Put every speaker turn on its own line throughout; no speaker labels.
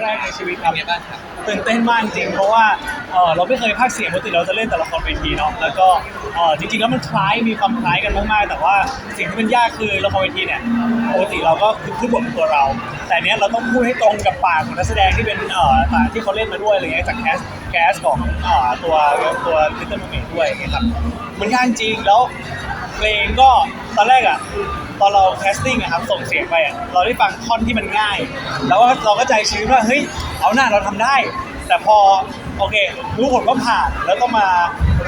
งแรกในชีวิตครับตื่นเต้นมากจริงเพราะว่าเออเราไม่เคยพากย์เสียงปกติเราจะเล่นแต่ละครเวทีเนาะแล้วก็เออจริงๆแล้วมันคล้ายมีความคล้ายกันมากๆแต่ว่าสิ่งที่มันยากคือละครเวทีเนี่ยปกติเราก็คือพูดบทเป็นตัวเรา แต่เนี้ยเราต้องพูดให้ตรงกับปากของนักแสดงที่เป็นเอ่อที่เขาเล่นมาด้วยอะไรเงี้ยจากแคสแคสของเออตัวตัวลิตเติ้ลเมด้วยอย่างเงี้ยครับมันยากจริงแล้ว เพลงก็ตอนแรกอะตอนเราแคสติ้งอะครับส่งเสียงไปอะเราได้ฟังท่อนที่มันง่าย แล้วก็เราก็ใจชื้นว่าเฮ้ยเอาหน้าเราทำได้ แต่พอโอเค รู้ผลว่าผ่านแล้วก็มา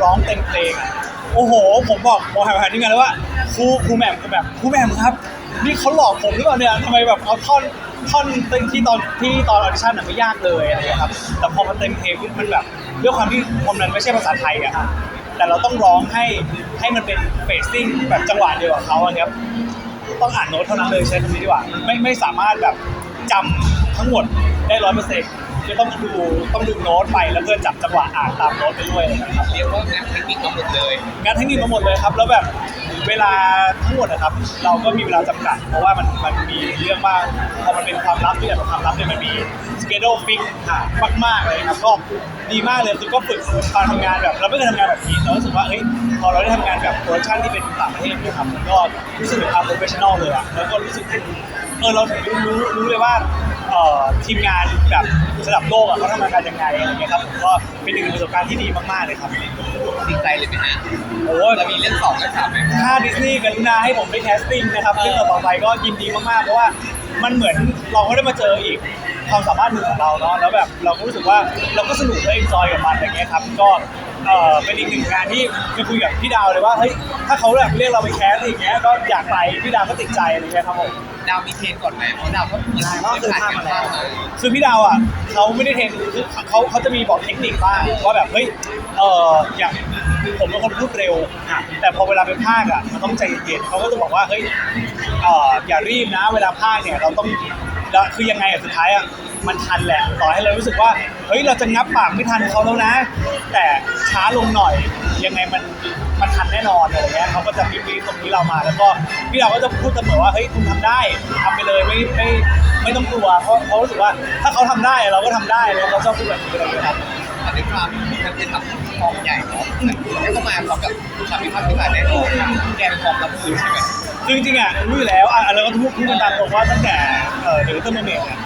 ร้องเต็มเพลงอะโอ้โห ผมบอกบอกหาที่ไงานเลยว่าครูครูแหม่มครูแหม่มครูแหม่มครับ นี่เขาหลอกผมหรือเปล่าเนี่ยทำไมแบบเอาท่อนท่อนเต็มที่ตอนที่ตอนออดิชั่นอะไม่ยากเลยอะไรอย่างเงี้ยครับแต่พอมันเต็มเพลงมันแบบด้วยความที่ผมนั้นไม่ใช่ภาษาไทยอะครับ แต่เราต้องร้องให้ให้มันเป็นเฟซซิ่งแบบจังหวะเดียวกับเขาอะครับต้องอ่านโน้ตเท่านั้นเลยใช้คำนี้ดีกว่าไม่ไม่สามารถแบบจำทั้งหมดได้ร้อยเปอร์เซ็นต์จะต้องดูต้องดูโน้ตไปแล้วเพื่อจับจังหวะอ่านตามโน้ตไปด้วยอะไรอย่างเงี้ยครับ
เรียกว่างานเทคนิคทั้งหมดเลย
งานเทคนิคมาหมดเลยครับแล้วแบบ เวลาทั้งหมดนะครับ เราก็มีเวลาจำกัด เพราะว่ามันมันมีเรื่องมากพอมันเป็นความลับที่แบบความลับเนี่ยมันมีสเกจโดฟิกมากๆเลยครับก็ดีมากเลยคือก็ฝึกการทำงานแบบเราไม่เคยทำงานแบบนี้เรารู้สึกว่าเฮ้ยพอเราได้ทำงานแบบโปรดักชั่นที่เป็นต่างประเทศด้วยครับมันก็รู้สึกถึงความโปรเฟชชั่นอลเลยอะแล้วก็รู้สึกถึงเออเราถึงรู้รู้เลยว่า เอ่อทีมงานแบบระดับโลกอะเขาทำงานกันยังไงอะไรเงี้ยครับผมก็เป็นหนึ่งในประสบการณ์ที่ดีมากๆเลยครับ
ดีใจเลยไหมฮะ
โอ้
เรามีเรื่องสองเรื่องสามไหม
ถ้าดิสนีย์กรุณาให้ผมไปแคสติ้งนะครับซึ่งต่อไปก็ยินดีมากๆ เพราะว่ามันเหมือนเราก็ได้มาเจออีกความสามารถหนึ่งของเราเนาะแล้วแบบเราก็รู้สึกว่าเราก็สนุกและเอนจอยกับมันอะไรเงี้ยครับ ก็ เอ่อเป็นอีกหนึ่งงานที่จะคุยกับพี่ดาวเลยว่าเฮ้ยถ้าเขาแบบเรียกเราไปแคสอย่างเงี้ยก็อยากไปพี่ดาวก็ติดใจอะไรเงี้ยครับผม
ดาวมีเทรนก่อนไหมเพราะดาวก็มี
ก็คือ
ผ่าน
ข้าม
กัน
มาแล้ว
บ้างมา
คือพี่ดาวอะเขาไม่ได้เทรนคือเขาเขาจะมีบอกเทคนิคบ้างว่าแบบเฮ้ยเอออย่างผมเป็นคนพูดเร็วอะแต่พอเวลาเป็นภาคอะมันต้องใจเย็นๆเขาก็จะบอกว่าเฮ้ยเอออย่ารีบนะ เวลาภาคเนี่ยเราต้องแล้วคือยังไงอะสุดท้ายอะ มันทันแหละต่อให้เรารู้สึกว่าเฮ้ยเราจะงับปากไม่ทันเขาแล้วนะ แต่ช้าลงหน่อยยังไงมันมันทันแน่นอนอะไรเงี้ยเขาก็จะมีมีตรงนี้เรามา แล้วก็พี่ดาวก็จะพูดเสมอว่าเฮ้ยคุณทำได้ทำไปเลยไม่ไม่ไม่ต้องกลัวเพราะเขารู้สึกว่าถ้าเขาทำได้เราก็ทำได้แล้วเขาชอบพูดแบบนี้อะไรอย่างเงี้ยครับ
แต่ด้วยความมันเป็นแบบฟองใหญ่เนาะแล้วก็มาพร้อมกับคำพิพากษาที่ผ่านแน่นอนแกเป็นฟองรับมือใช่ไหม
คือจริงๆอะรู้อยู่แล้วอะเราก็พูดพูดกันตามตรงว่าตั้งแต่เอ่อเดลิเตอร์เมเมเนี่ย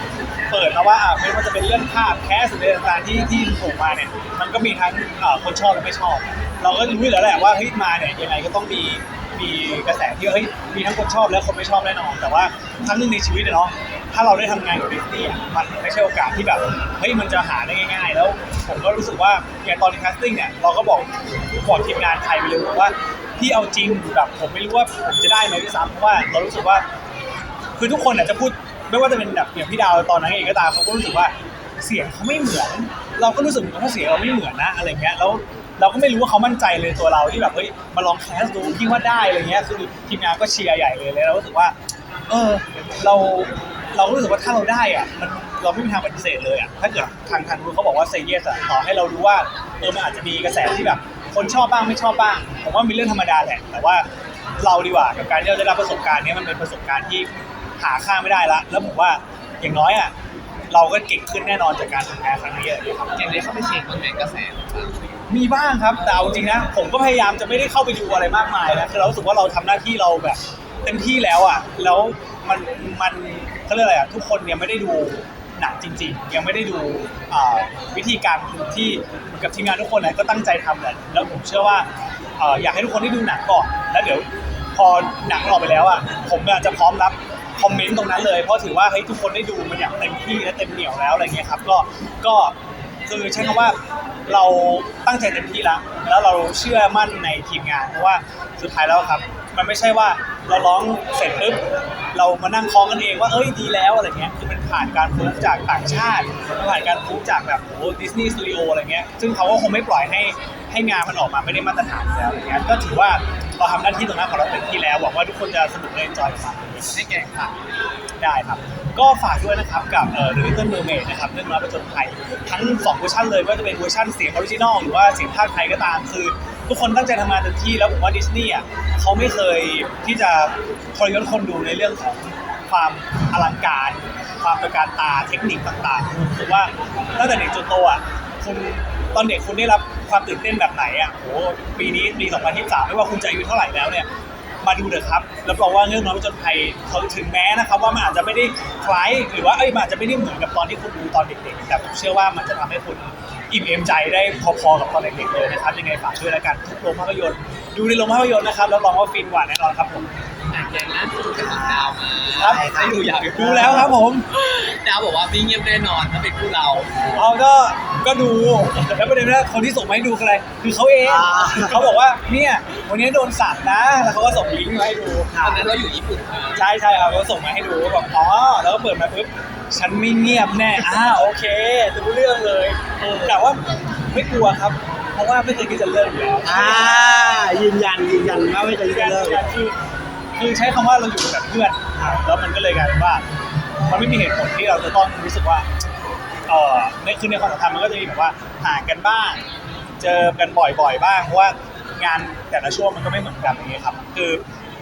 เปิดมาว่าอะไม่ว่าจะเป็นเรื่องภาพแคสหรืออะไรต่างๆที่ที่ถูกมาเนี่ยมันก็มีทั้งเอ่อคนชอบและไม่ชอบ เราก็รู้อยู่แล้วแหละว่าเฮ้ยมาเนี่ยยังไงก็ต้องมีมีกระแสที่เฮ้ยมีทั้งคนชอบและคนไม่ชอบแน่นอนแต่ว่าครั้งหนึ่งในชีวิตอะเนาะถ้าเราได้ทำงานกับดิสนีย์อะมันไม่ใช่โอกาสที่แบบเฮ้ยมันจะหาได้ง่ายๆ แล้วผมก็รู้สึกว่าอย่างตอนแคสติ้งเนี่ยเราก็บอกบอกทีมงานไทยไปเลยบอกว่าพี่เอาจริงแบบผมไม่รู้ว่าผมจะได้ไหมด้วยซ้ำเพราะว่าเรารู้สึกว่า คือทุกคนอาจจะพูด ไม่ว่าจะเป็นแบบอย่างพี่ดาวตอนนั้นเองก็ตามเขาก็รู้สึกว่าเสียงเขาไม่เหมือน เราก็รู้สึกเหมือนว่าเสียงเราไม่เหมือนนะอะไรเงี้ยแล้วเราก็ไม่รู้ว่าเขามั่นใจเลยตัวเราที่แบบเฮ้ยมาลองแคสดูคิดว่าได้อะไรเงี้ยคือทีมงานก็เชียร์ใหญ่เลยเลยเรารู้สึกว่า เออเราเราก็รู้สึกว่าถ้าเราได้อะมันเราไม่มีทางปฏิเสธเลยอะถ้าเกิดทางทางรู้เขาบอกว่าเซเยสอะต่อให้เรารู้ว่าเออมันอาจจะมีกระแสที่แบบ คนชอบบ้างไม่ชอบบ้างผมว่ามีเรื่องธรรมดาแหละแต่ว่าเราดีกว่ากับการที่เราได้รับประสบการณ์นี้มันเป็นประสบการณ์ที่ หาค่าไม่ได้ละ แล้วผมว่าอย่างน้อยอะเราก็เก่งขึ้นแน่นอนจากการทำงานครั้งนี้เลยครับ
อย่างนี้เข้าไปเช็คบ้างไหมกระแสต่าง
มีบ้างครับแต่เอาจริงนะ ผมก็พยายามจะไม่ได้เข้าไปดูอะไรมากมายนะคือเรารู้สึกว่าเราทำหน้าที่เราแบบเต็มที่แล้วอะแล้วมันมันเขาเรียกอะไรอะทุกคนยังไม่ได้ดูหนังจริง ๆ ยังไม่ได้ดูอ่าวิธีการที่เหมือนกับทีมงานทุกคนนะก็ตั้งใจทำแหละแล้วผมเชื่อว่าเอ่ออยากให้ทุกคนได้ดูหนังก่อนแล้วเดี๋ยวพอหนังออกไปแล้วอะผมก็จะพร้อมรับ คอมเมนต์ตรงนั้นเลย เพราะถือว่าเฮ้ยทุกคนได้ดูมันอย่างเต็มที่และเต็มเหนียวแล้วอะไรเงี้ยครับก็ก็คือใช้คำว่าเราตั้งใจเต็มที่แล้วแล้วเราเชื่อมั่นในทีมงานเพราะว่าสุดท้ายแล้วครับ มันไม่ใช่ว่าเราร้องเสร็จปุ๊บเรามานั่งคล้องกันเองว่าเอ้ยดีแล้วอะไรเงี้ยคือมันผ่านการพูดจากต่างชาติผ่านการพูดจากแบบโอ้ดิสนีย์สตูดิโออะไรเงี้ยซึ่งเขาก็คงไม่ปล่อยให้ให้งานมันออกมาไม่ได้มาตรฐานแล้วอะไรเงี้ยก็ถือว่า เราทำหน้าที่ตรงนั้นของเราเต็มที่แล้วหวังว่าทุกคนจะสนุกและเอนจอยกับมัน
ให้แก่ค่ะ
ได้ครับ ก็ฝากด้วยนะครับกับเอ่อ The Little Mermaid นะครับเรื่องราวประจนภัยทั้ง2เวอร์ชันเลยว่าจะเป็นเวอร์ชันเสียงออริจินอลหรือว่าเสียงภาคไทยก็ตามคือ ทุกคนตั้งใจทำงานเต็มที่แล้วผมว่าดิสนีย์อะเขาไม่เคยที่จะทรยศคนดูในเรื่องของความอลังการ ความตระการตาเทคนิคต่างๆผมรู้สึกว่าตั้งแต่เด็กจนโตอะคุณ ตอนเด็กคุณได้รับความตื่นเต้นแบบไหนอะโหปีนี้ปี 2023 ไม่ว่าคุณจะอายุเท่าไหร่แล้วเนี่ยมาดูเถอะครับรับรองว่าเรื่องน้องผจญภัยเขาถึงแม้นะครับว่ามันอาจจะไม่ได้คล้ายหรือว่าเอ้ยมันอาจจะไม่ได้เหมือนกับตอนที่คุณดูตอนเด็กๆแต่ผมเชื่อว่ามันจะทำให้คุณอิ่มเอมใจได้พอๆกับตอนเด็กๆเลยนะครับยังไงฝากด้วยแล้วกันทุกโรงภาพยนตร์ดูในโรงภาพยนตร์นะครับรับรองว่าฟินกว่าแน่นอนครับผม
อะอย่างล่าสุดกับดาวมา
ครับ
ได้ดูอย่าง
ดูแล้วครับผม
ดาวบอกว่าไม่เงียบแน่นอนถ้าเป็นคู่เรา
เอาก็ก็ดูแล้วประเด็นแรกคนที่ส่งมาให้ดูคืออะไร คือเขาเอง
อ่า
เขาบอกว่าเนี่ยวันนี้โดนสั่งนะ แล้วเขาก็ส่งลิงก์มาให้ดู
ตอนนั้นเราอยู่ญี่ปุ่นมา
ใช่ใช่ครับเขาส่งมาให้ดูแบบอ๋อแล้วก็เปิดมาปุ๊บฉันไม่เงียบแน่อ่าโอเครู้เรื่องเลยแต่ว่าไม่กลัวครับ เพราะว่าไม่เคยคิดจะเลิกอยู่แล้ว
อ่ายืนยันยืนยันว่าไม่เคยจะเลิก
คือ คือใช้คำว่าเราอยู่แบบเพื่อนแล้วมันก็เลยกลายเป็นว่า มันไม่มีเหตุผลที่เราจะต้องรู้สึกว่าเออในคือในความสัมพันธ์มันก็จะมีแบบว่าห่างกันบ้าง เจอกันบ่อยๆบ้างเพราะว่างานแต่ละช่วงมันก็ไม่เหมือนกันอย่างเงี้ยครับ คือ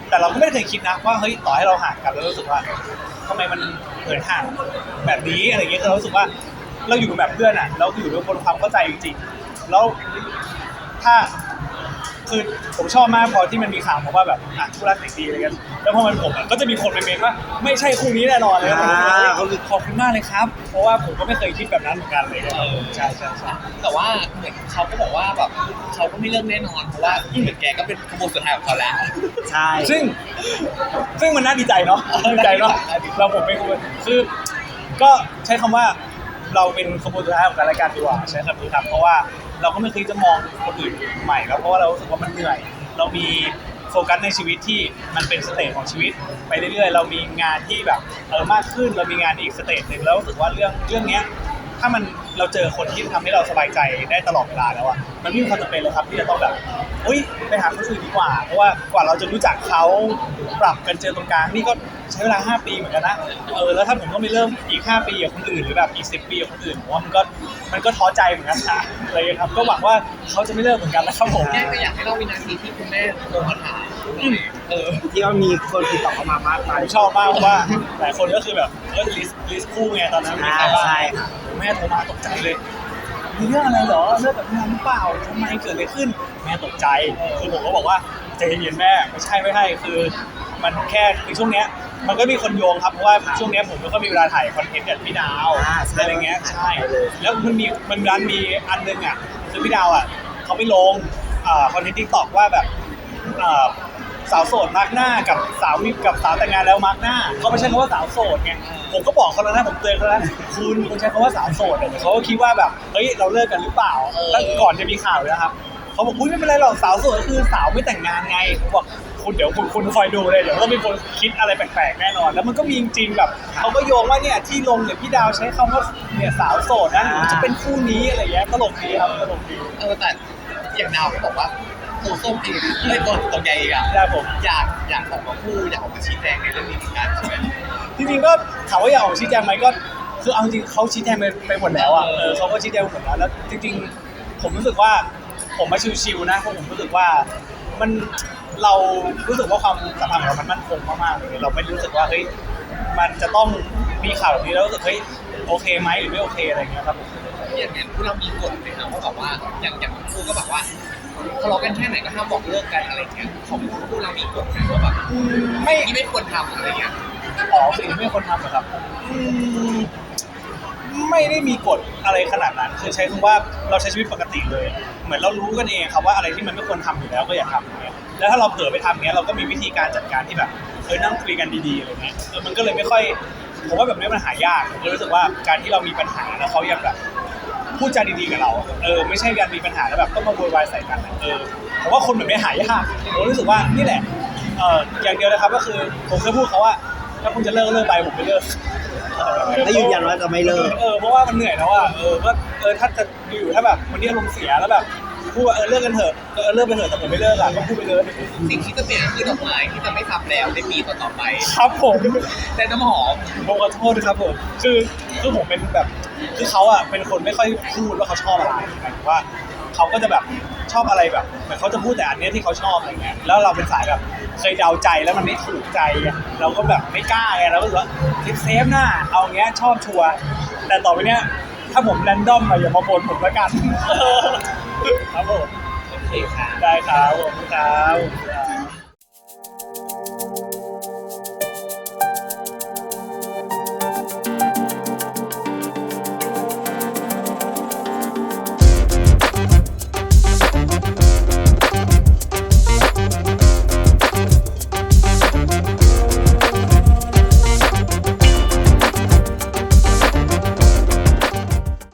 แต่เราก็ไม่เคยคิดนะว่าเฮ้ยต่อให้เราห่างกันแล้วรู้สึกว่าทำไมมันเหมือนห่างแบบนี้อะไรเงี้ยคือเรารู้สึกว่าเราอยู่แบบเพื่อนอะ เราอยู่ด้วยบนความเข้าใจจริงๆแล้วถ้า คือผมชอบมากพอที่มันมีข่าวมาว่าแบบอะคู่รักเด็กดีอะไรกันแล้วพอมันผมอะก็จะมีคนไปเมนว่าไม่ใช่คู่นี้แน่นอนเลย
อ่า
เขาขอบคุณมากเลยครับ เพราะว่าผมก็ไม่เคยคิดแบบนั้นเหมือนกันเลยครับใช่ใช่ใช่
แต่ว่าเหมือนเขาก็บอกว่าแบบเขาก็ไม่เลิกแน่นอนเพราะว่าเหมือนแกก็เป็นขบวนสุดท้ายของเขาแล้ว
ใช่
ซึ่ง ซึ่งมันน่าดีใจเนาะน่าดีใจเนาะเราผมไม่ควรคือก็ใช้คำว่าเราเป็นขบวนสุดท้ายของการรายการดีกว่าใช้คำนี้ครับเพราะว่า เราก็ไม่เคยจะมองคนอื่นใหม่แล้วเพราะว่าเรารู้สึกว่ามันเหนื่อย เรามีโฟกัสในชีวิตที่มันเป็นสเตจของชีวิต ไปเรื่อยๆ เรามีงานที่แบบเออมากขึ้นเรามีงานอีกสเตจหนึ่งแล้วรู้สึกว่าเรื่องเรื่องเนี้ยถ้ามันเราเจอคนที่ทำให้เราสบายใจได้ตลอดเวลาแล้วอะมันไม่มีความจำเป็นเลยครับที่จะต้องแบบเฮ้ยไปหาคนอื่นดีกว่า เพราะว่ากว่าเราจะรู้จักเขาปรับกันเจอตรงกลางนี่ก็ ใช้เวลา 5 ปีเหมือนกันนะเออแล้วถ้าผมต้องไปเริ่มอีก 5 ปีกับคนอื่นหรือแบบอีก 10 ปีกับคนอื่นผมว่ามันก็มันก็ท้อใจเหมือนกันนะอะไรอย่างเงี้ยครับก็หวังว่าเขาจะไม่เลิกเหมือนกันนะครับผม
แกก็อยากให้เราวินาทีที่คุณแม่โทรมาถามหน่อยเออ
ที่ว่ามีคนติดต่อเข้ามามากมาย
ผมชอบมากเพราะว่าหลายคนก็คือแบบเออลิสลิสคู่ไงตอนนั้นมีใครบ้าง
ใช่ค่ะ
แม่โทรมาตกใจเลย มีเรื่องอะไรเหรอเลิกกับงานหรือเปล่าทำไมเกิดอะไรขึ้น แม่ตกใจคือผมก็บอกว่าใจเย็นๆแม่ไม่ใช่ไม่ใช่คือ มันแค่ในช่วงเนี้ย มันก็มีคนโยงครับเพราะว่าช่วงเนี้ยผมไม่ค่อยมีเวลาถ่ายคอนเทนต์กับพี่ดาว
อ่าใช่
อะไรเงี้ยใช่แล้วมันมีมันดันมีอันนึงอะคือพี่ดาวอะเขาไม่ลงคอนเทนต์ทิกตอกว่าแบบอ่าสาวโสดมาร์กหน้ากับสาวมีกับสาวแต่งงานแล้วมาร์กหน้าเขาไม่ใช่คำว่าสาวโสดไงผมก็บอกเขาแล้วนะผมเตือนเขาแล้วคุณคุณใช้คำว่าสาวโสดเนี่ยเขาก็คิดว่าแบบเฮ้ยเราเลิกกันหรือเปล่าตั้งก่อนจะมีข่าวเลยนะครับเขาบอกอุ้ยไม่เป็นไรหรอกสาวโสดก็คือสาวไม่แต่งงานไงผมบอก คุณเดี๋ยวคุณคุณคอยดูเลยเดี๋ยวก็มีคนคิดอะไรแปลกๆแน่นอน แล้วมันก็มีจริงๆแบบเขาก็โยงว่าเนี่ยที่ลงเนี่ยพี่ดาวใช้คำว่าเนี่ยสาวโสดนะหรือจะเป็นคู่นี้อะไรเงี้ยตลกดีครับตลกดี
เออแต่อย่างดาวก็บอกว่าตัวส้มเองไอ้ยตัวตัวใหญ่เองอะ
ได้ผม
อยากอยากออกมาพูดอยากออกมาชี้แจงในเรื่องนี้เหมือนกันใช่ไหม
จริงๆก็ถามว่าอยากออกมาชี้แจงไหมก็คือเอาจริงๆเขาชี้แจงไปไปหมดแล้วอะเออเขาก็ชี้แจงไปหมดแล้วแล้วจริงๆ ผมรู้สึกว่าผมมาชิวๆนะเพราะผมรู้สึกว่ามัน เรารู้สึกว่าความสัมพันธ์ของเรามันมั่นคงมากๆเลยเราไม่รู้สึกว่าเฮ้ยมันจะต้องมีข่าวแบบนี้แล้วรู้สึกเฮ้ยโอเคไหมหรือไม่โอเคอะไรอย่างเงี้ยครับ
อย่างอย่างพวกเรามีกฎไหมครับว่าแบบว่าอย่างอย่างครูก็แบบว่าทะเลาะกันแค่ไหนก็ห้ามบอกเลิกกันอะไรเงี้ยของพวกเรามีกฎไหมว่าแบบ
ไม่
นี่ไม่ควรทำอะไรเงี้ย
อ๋อสิ่งที่ไม่ควรทำเหรอครับอืมไม่ได้มีกฎอะไรขนาดนั้น คือใช้คำว่าเราใช้ชีวิตปกติเลย เหมือนเรารู้กันเองครับว่าอะไรที่มันไม่ควรทำอยู่แล้วก็อย่าทำอย่างเงี้ย แล้วถ้าเราเผลอไปทำอย่างเงี้ยเราก็มีวิธีการจัดการที่แบบเออนั่งคุยกันดีๆอะไรเงี้ยเออมันก็เลยไม่ค่อยผมว่าแบบนี้มันหายากผมเลยรู้สึกว่าการที่เรามีปัญหาแล้วเขายังแบบพูดจาดีๆกับเราเออไม่ใช่การมีปัญหาแล้วแบบต้องมาโวยวายใส่กันอะเออผมว่าคนแบบนี้หายากผมรู้สึกว่านี่แหละเอออย่างเดียวนะครับก็คือผมเคยพูดเขาว่าถ้าคุณจะเลิกก็เลิกไปผมไม่เลิก
แล้วยืนยันว่าจะไม่เลิก
เออเพราะว่ามันเหนื่อยแล้วอะเออก็เออถ้าจะอยู่ถ้าแบบวันนี้อารมณ์เสียแล้วแบบพูดว่าเออเลิกกันเถอะเออเลิกไปเถอะแต่ผมไม่เลิกอะก็พูดไปเลย
สิ่งที่จะเปลี่ยนคือดอกไม้ที่จะไม่ทำแล้วในปีต่อๆไป
ครับผม
แต่น้ำหอม
ผมขอโทษนะครับผมคือคือผมเป็นแบบคือเขาอะเป็นคนไม่ค่อยพูดว่าเขาชอบอะไรหมายถึงว่าเขาก็จะแบบชอบอะไรแบบเหมือนเขาจะพูดแต่อันเนี้ยที่เขาชอบอะไรเงี้ยแล้วเราเป็นสายแบบเคยเดาใจแล้วมันไม่ถูกใจอะเราก็แบบไม่กล้าไงเราก็รู้สึกว่าเซฟเซฟๆหน้าเอาอย่างเงี้ยชอบชัวร์แต่ต่อไปเนี้ย ถ้าผมแรนดอมมาอย่ามาบ่นผมละกัน ครับผม
โอเคค่ะ
ได้ครับผมครับ